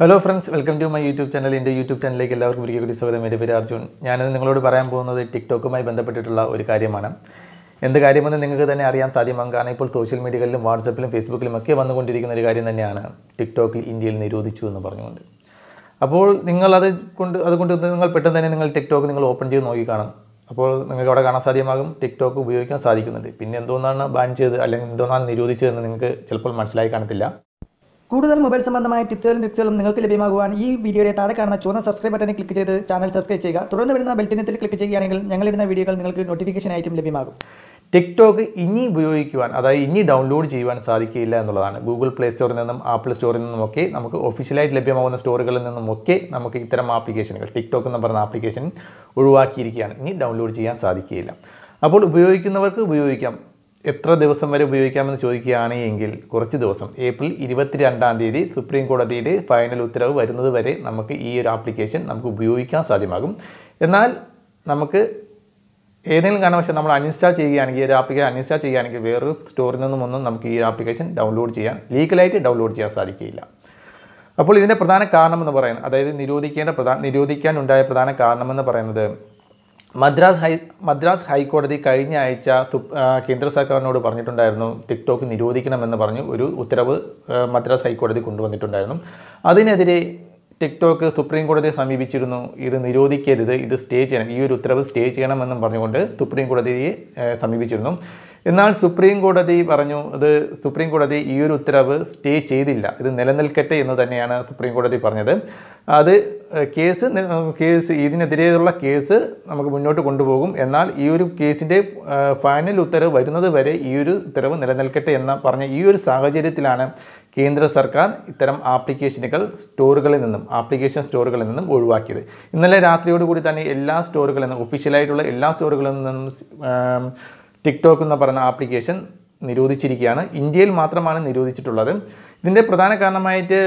Hello friends welcome to my YouTube channel എന്റെ YouTube ചാനലിലേക്ക് എല്ലാവർക്കും ഒരിക്കൽ കൂടി സ്വാഗതം. എന്റെ പേര് അർജുൻ. ഞാനത് നിങ്ങളോട് പറയാൻ പോകുന്നത് ടിക്ടോക്കുമായി ബന്ധപ്പെട്ടിട്ടുള്ള ഒരു കാര്യമാണ്. എന്ത് കാര്യമെന്ന് നിങ്ങൾക്ക് തന്നെ അറിയാൻ സാധ്യമാകും കാരണം ഇപ്പോൾ സോഷ്യൽ മീഡിയകളിലും വാട്സപ്പിലും ഫേസ്ബുക്കിലും ഒക്കെ വന്നുകൊണ്ടിരിക്കുന്ന ഒരു കാര്യം തന്നെയാണ് ടിക്ടോക്കിൽ ഇന്ത്യയിൽ നിരോധിച്ചു എന്ന് പറഞ്ഞുകൊണ്ട്. അപ്പോൾ നിങ്ങൾ അത് കൊണ്ട് അതുകൊണ്ട് നിങ്ങൾ പെട്ടെന്ന് തന്നെ നിങ്ങൾ ടിക്ടോക്ക് നിങ്ങൾ ഓപ്പൺ ചെയ്ത് നോക്കി കാണും അപ്പോൾ നിങ്ങൾക്ക് അവിടെ കാണാൻ സാധ്യമാകും. ടിക്ടോക്ക് ഉപയോഗിക്കാൻ സാധിക്കുന്നുണ്ട്. പിന്നെ എന്തോന്നാണ് ബാൻ ചെയ്ത് അല്ലെങ്കിൽ എന്തോന്നാണ് നിരോധിച്ചതെന്ന് നിങ്ങൾക്ക് ചിലപ്പോൾ മനസ്സിലായി കാണത്തില്ല. കൂടുതൽ മൊബൈൽ സംബന്ധമായ ടിപ്സുകളും ടിപ്സുകളും നിങ്ങൾക്ക് ലഭ്യമാകുവാൻ ഈ വീഡിയോയുടെ താഴെ കാണുന്ന ചുവന്ന സബ്സ്ക്രൈബ് ബട്ടണിൽ ക്ലിക്ക് ചെയ്ത് ചാനൽ സബ്സ്ക്രൈബ് ചെയ്യുക. തുടർന്ന് വരുന്ന ബെൽറ്റിനത്തിൽ ക്ലിക്ക് ചെയ്യുകയാണെങ്കിൽ ഞങ്ങളിടുന്ന വീഡിയോകൾ നിങ്ങൾക്ക് നോട്ടിഫിക്കേഷൻ ആയിട്ടും ലഭ്യമാകും. ടിക്ടോക്ക് ഇനി ഉപയോഗിക്കുവാൻ അതായത് ഇനി ഡൗൺലോഡ് ചെയ്യുവാൻ സാധിക്കില്ല എന്നുള്ളതാണ്. ഗൂഗിൾ പ്ലേ സ്റ്റോറിൽ നിന്നും ആപ്പിൾ സ്റ്റോറിൽ നിന്നുമൊക്കെ നമുക്ക് ഒഫീഷ്യലായിട്ട് ലഭ്യമാകുന്ന സ്റ്റോറുകളിൽ നിന്നുമൊക്കെ നമുക്ക് ഇത്തരം ആപ്ലിക്കേഷനുകൾ ടിക്ടോക്ക് എന്ന് പറയുന്ന ആപ്ലിക്കേഷൻ ഒഴിവാക്കിയിരിക്കുകയാണ്. ഇനി ഡൗൺലോഡ് ചെയ്യാൻ സാധിക്കുകയില്ല. അപ്പോൾ ഉപയോഗിക്കുന്നവർക്ക് ഉപയോഗിക്കാം. എത്ര ദിവസം വരെ ഉപയോഗിക്കാമെന്ന് ചോദിക്കുകയാണെങ്കിൽ കുറച്ച് ദിവസം. ഏപ്രിൽ ഇരുപത്തിരണ്ടാം തീയതി സുപ്രീം കോടതിയുടെ ഫൈനൽ ഉത്തരവ് വരുന്നത് വരെ നമുക്ക് ഈ ഒരു ആപ്ലിക്കേഷൻ നമുക്ക് ഉപയോഗിക്കാൻ സാധ്യമാകും. എന്നാൽ നമുക്ക് ഏതെങ്കിലും കാരണവശാൽ നമ്മൾ അൺഇൻസ്റ്റാൾ ചെയ്യുകയാണെങ്കിൽ ഈ ഒരു ആപ്ലിക്കേഷൻ അൺഇൻസ്റ്റാൾ ചെയ്യുകയാണെങ്കിൽ വേറൊരു സ്റ്റോറിൽ നിന്നും ഒന്നും നമുക്ക് ഈ ആപ്ലിക്കേഷൻ ഡൗൺലോഡ് ചെയ്യാൻ ലീഗലായിട്ട് ഡൗൺലോഡ് ചെയ്യാൻ സാധിക്കില്ല അപ്പോൾ ഇതിന്റെ പ്രധാന കാരണമെന്ന് പറയുന്നത് അതായത് നിരോധിക്കേണ്ട പ്രധാന നിരോധിക്കാനുണ്ടായ പ്രധാന കാരണമെന്ന് പറയുന്നത് മദ്രാസ് ഹൈ മദ്രാസ് ഹൈക്കോടതി കഴിഞ്ഞ ആഴ്ച കേന്ദ്ര സർക്കാരിനോട് പറഞ്ഞിട്ടുണ്ടായിരുന്നു ടിക്ടോക്ക് നിരോധിക്കണമെന്ന് പറഞ്ഞ് ഒരു ഉത്തരവ് മദ്രാസ് ഹൈക്കോടതി കൊണ്ടുവന്നിട്ടുണ്ടായിരുന്നു. അതിനെതിരെ ടിക്ടോക്ക് സുപ്രീം കോടതിയെ സമീപിച്ചിരുന്നു ഇത് നിരോധിക്കരുത് ഇത് സ്റ്റേ ചെയ്യണം ഈ ഒരു ഉത്തരവ് സ്റ്റേ ചെയ്യണമെന്നും പറഞ്ഞുകൊണ്ട് സുപ്രീം കോടതിയെ സമീപിച്ചിരുന്നു. എന്നാൽ സുപ്രീം കോടതി പറഞ്ഞു അത് സുപ്രീം കോടതി ഈ ഒരു ഉത്തരവ് സ്റ്റേ ചെയ്തില്ല. ഇത് നിലനിൽക്കട്ടെ എന്ന് തന്നെയാണ് സുപ്രീം കോടതി പറഞ്ഞത്. അത് കേസ് കേസ് ഇതിനെതിരെയുള്ള കേസ് നമുക്ക് മുന്നോട്ട് കൊണ്ടുപോകും. എന്നാൽ ഈ ഒരു കേസിന്റെ ഫൈനൽ ഉത്തരവ് വരുന്നത് വരെ ഈ ഒരു ഉത്തരവ് നിലനിൽക്കട്ടെ എന്ന് പറഞ്ഞ ഈ ഒരു സാഹചര്യത്തിലാണ് കേന്ദ്ര സർക്കാർ ഇത്തരം ആപ്ലിക്കേഷനുകൾ സ്റ്റോറുകളിൽ നിന്നും ആപ്ലിക്കേഷൻ സ്റ്റോറുകളിൽ നിന്നും ഒഴിവാക്കിയത്. ഇന്നലെ രാത്രിയോടുകൂടി തന്നെ എല്ലാ സ്റ്റോറുകളിൽ നിന്നും ഒഫീഷ്യലായിട്ടുള്ള എല്ലാ സ്റ്റോറുകളിൽ നിന്നും ടിക്ടോക്ക് എന്ന് പറയുന്ന ആപ്ലിക്കേഷൻ നിരോധിച്ചിരിക്കുകയാണ്. ഇന്ത്യയിൽ മാത്രമാണ് നിരോധിച്ചിട്ടുള്ളത്. ഇതിന്റെ പ്രധാന കാരണമായിട്ട്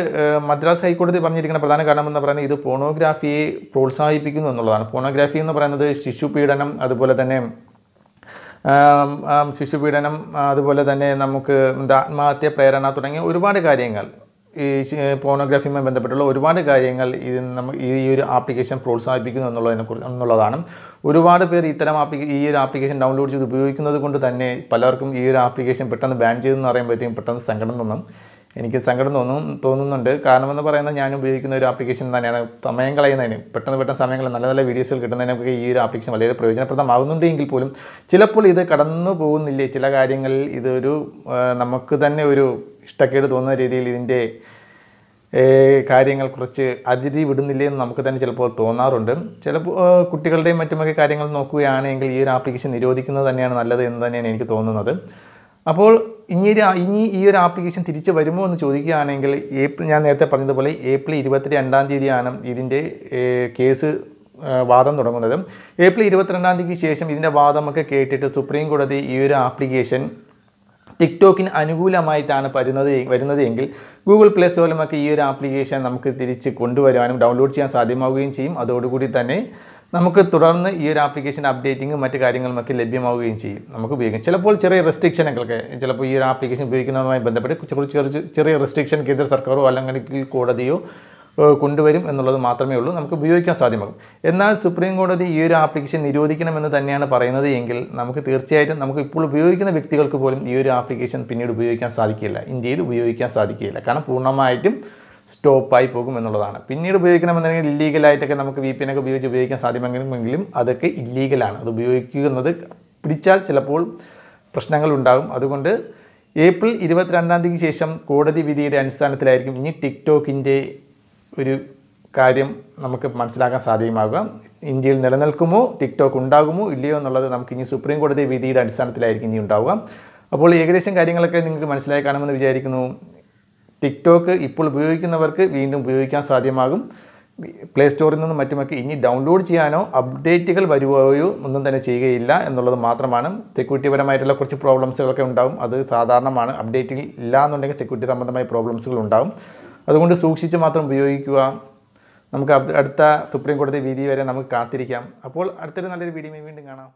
മദ്രാസ് ഹൈക്കോടതി പറഞ്ഞിരിക്കുന്ന പ്രധാന കാരണം എന്ന് പറയുന്നത് ഇത് പോണോഗ്രാഫിയെ പ്രോത്സാഹിപ്പിക്കുന്നു എന്നുള്ളതാണ്. പോണോഗ്രാഫി എന്ന് പറയുന്നത് ശിശുപീഡനം അതുപോലെ തന്നെ ശിശുപീഡനം അതുപോലെ തന്നെ നമുക്ക് എന്താ ആത്മഹത്യ പ്രേരണ തുടങ്ങിയ ഒരുപാട് കാര്യങ്ങൾ ഈ പോണോഗ്രാഫിയുമായി ബന്ധപ്പെട്ടുള്ള ഒരുപാട് കാര്യങ്ങൾ ഇത് നമ്മൾ ഈ ഒരു ആപ്ലിക്കേഷൻ പ്രോത്സാഹിപ്പിക്കുന്നു എന്നുള്ളതിനെ കുറിച്ച് എന്നുള്ളതാണ്. ഒരുപാട് പേർ ഇത്തരം ആപ്ലിക്ക ഈ ഒരു ആപ്ലിക്കേഷൻ ഡൗൺലോഡ് ചെയ്ത് ഉപയോഗിക്കുന്നത് കൊണ്ട് തന്നെ പലർക്കും ഈ ഒരു ആപ്ലിക്കേഷൻ പെട്ടെന്ന് ബാൻ ചെയ്തെന്ന് പറയുമ്പോഴത്തേക്കും പെട്ടെന്ന് സങ്കടം തോന്നും. എനിക്ക് സങ്കടം തോന്നും തോന്നുന്നുണ്ട്. കാരണമെന്ന് പറയുന്നത് ഞാൻ ഉപയോഗിക്കുന്ന ഒരു ആപ്ലിക്കേഷൻ തന്നെയാണ്. സമയം കളയുന്നതിന് പെട്ടെന്ന് പെട്ടെന്ന് സമയങ്ങൾ നല്ല നല്ല വീഡിയോസുകൾ കിട്ടുന്നതിനൊക്കെ ഈ ഒരു ആപ്ലിക്കേഷൻ വളരെ പ്രയോജനപ്രദമാകുന്നുണ്ടെങ്കിൽ പോലും ചിലപ്പോൾ ഇത് കടന്നു പോകുന്നില്ലേ? ചില കാര്യങ്ങളിൽ ഇതൊരു നമുക്ക് തന്നെ ഒരു ഇഷ്ടക്കേട് തോന്നുന്ന രീതിയിൽ ഇതിന്റെ കാര്യങ്ങൾ കുറച്ച് അതിഥി വിടുന്നില്ലേ എന്ന് നമുക്ക് തന്നെ ചിലപ്പോൾ തോന്നാറുണ്ട്. ചിലപ്പോൾ കുട്ടികളുടെയും മറ്റുമൊക്കെ കാര്യങ്ങൾ നോക്കുകയാണെങ്കിൽ ഈ ഒരു ആപ്ലിക്കേഷൻ നിരോധിക്കുന്നത് തന്നെയാണ് നല്ലത് എന്ന് തന്നെയാണ് എനിക്ക് തോന്നുന്നത്. അപ്പോൾ ഇനി ഇനി ഈ ഒരു ആപ്ലിക്കേഷൻ തിരിച്ച് വരുമോ എന്ന് ചോദിക്കുകയാണെങ്കിൽ ഏപ്രിൽ ഞാൻ നേരത്തെ പറഞ്ഞതുപോലെ ഏപ്രിൽ ഇരുപത്തി രണ്ടാം തീയതിയാണ് ഇതിന്റെ കേസ് വാദം തുടങ്ങുന്നത്. ഏപ്രിൽ ഇരുപത്തിരണ്ടാം തീയതിക്ക് ശേഷം ഇതിന്റെ വാദമൊക്കെ കേട്ടിട്ട് സുപ്രീം കോടതി ഈ ഒരു ആപ്ലിക്കേഷൻ ടിക്ടോക്കിന് അനുകൂലമായിട്ടാണ് വരുന്നത് വരുന്നത് എങ്കിൽ ഗൂഗിൾ പ്ലേ സ്റ്റോറിലുമൊക്കെ ഈ ഒരു ആപ്ലിക്കേഷൻ നമുക്ക് തിരിച്ച് കൊണ്ടുവരാനും ഡൗൺലോഡ് ചെയ്യാൻ സാധ്യമാവുകയും ചെയ്യും. അതോടുകൂടി തന്നെ നമുക്ക് തുടർന്ന് ഈ ഒരു ആപ്ലിക്കേഷൻ അപ്ഡേറ്റിങ്ങും മറ്റു കാര്യങ്ങളുമൊക്കെ ലഭ്യമാവുകയും ചെയ്യും. നമുക്ക് ഉപയോഗിക്കാം. ചിലപ്പോൾ ചെറിയ റെസ്ട്രിക്ഷനുകളൊക്കെ ചിലപ്പോൾ ഈ ഒരു ആപ്ലിക്കേഷൻ ഉപയോഗിക്കുന്നതുമായി ബന്ധപ്പെട്ട് കുറച്ച് ചെറിയ റെസ്ട്രിക്ഷൻ കേന്ദ്ര സർക്കാരോ അല്ലെങ്കിൽ കോടതിയോ കൊണ്ടുവരും എന്നുള്ളത് മാത്രമേ ഉള്ളൂ. നമുക്ക് ഉപയോഗിക്കാൻ സാധ്യമാകും. എന്നാൽ സുപ്രീം കോടതി ഈ ഒരു ആപ്ലിക്കേഷൻ നിരോധിക്കണമെന്ന് തന്നെയാണ് പറയുന്നത് എങ്കിൽ നമുക്ക് തീർച്ചയായിട്ടും നമുക്ക് ഇപ്പോൾ ഉപയോഗിക്കുന്ന വ്യക്തികൾക്ക് പോലും ഈ ഒരു ആപ്ലിക്കേഷൻ പിന്നീട് ഉപയോഗിക്കാൻ സാധിക്കില്ല ഇന്ത്യയിൽ ഉപയോഗിക്കാൻ സാധിക്കില്ല കാരണം പൂർണമായിട്ടും സ്റ്റോപ്പായി പോകും എന്നുള്ളതാണ്. പിന്നീട് ഉപയോഗിക്കണമെന്നുണ്ടെങ്കിൽ ഇല്ലീഗലായിട്ടൊക്കെ നമുക്ക് വി പി ഒക്കെ ഉപയോഗിച്ച് ഉപയോഗിക്കാൻ സാധ്യമെങ്കിലും അതൊക്കെ ഇല്ലീഗലാണ് അത് ഉപയോഗിക്കുന്നത് പിടിച്ചാൽ ചിലപ്പോൾ പ്രശ്നങ്ങൾ ഉണ്ടാകും. അതുകൊണ്ട് ഏപ്രിൽ ഇരുപത്തിരണ്ടാം തീയതിക്ക് ശേഷം കോടതി വിധിയുടെ അടിസ്ഥാനത്തിലായിരിക്കും ഇനി ടിക്ടോക്കിന്റെ ഒരു കാര്യം നമുക്ക് മനസ്സിലാക്കാൻ സാധ്യമാകുക ഇന്ത്യയിൽ നിലനിൽക്കുമോ? ടിക്ടോക്ക് ഉണ്ടാകുമോ? ഇല്ലയോ എന്നുള്ളത് നമുക്ക് ഇനി സുപ്രീം കോടതി വിധിയുടെ അടിസ്ഥാനത്തിലായിരിക്കും ഇനി ഉണ്ടാവുക. അപ്പോൾ ഏകദേശം കാര്യങ്ങളൊക്കെ നിങ്ങൾക്ക് മനസ്സിലായി കാണുമെന്ന് വിചാരിക്കുന്നു. ടിക്ടോക്ക് ഇപ്പോൾ ഉപയോഗിക്കുന്നവർക്ക് വീണ്ടും ഉപയോഗിക്കാൻ സാധ്യമാകും. പ്ലേ സ്റ്റോറിൽ നിന്നും മറ്റുമൊക്കെ ഇനി ഡൗൺലോഡ് ചെയ്യാനോ അപ്ഡേറ്റുകൾ വരുവോയോ ഒന്നും തന്നെ ചെയ്യുകയില്ല എന്നുള്ളത് മാത്രമാണ്. സെക്യൂരിറ്റിപരമായിട്ടുള്ള കുറച്ച് പ്രോബ്ലംസുകളൊക്കെ ഉണ്ടാകും അത് സാധാരണമാണ്. അപ്ഡേറ്റിൽ ഇല്ല എന്നുണ്ടെങ്കിൽ സെക്യൂരിറ്റി സംബന്ധമായ പ്രോബ്ലംസുകൾ ഉണ്ടാകും അതുകൊണ്ട് സൂക്ഷിച്ച് മാത്രം ഉപയോഗിക്കുക. നമുക്ക് അടുത്ത സുപ്രീം കോടതി വിധി വരെ നമുക്ക് കാത്തിരിക്കാം. അപ്പോൾ അടുത്തൊരു നല്ലൊരു വീഡിയോ വീണ്ടും കാണാം.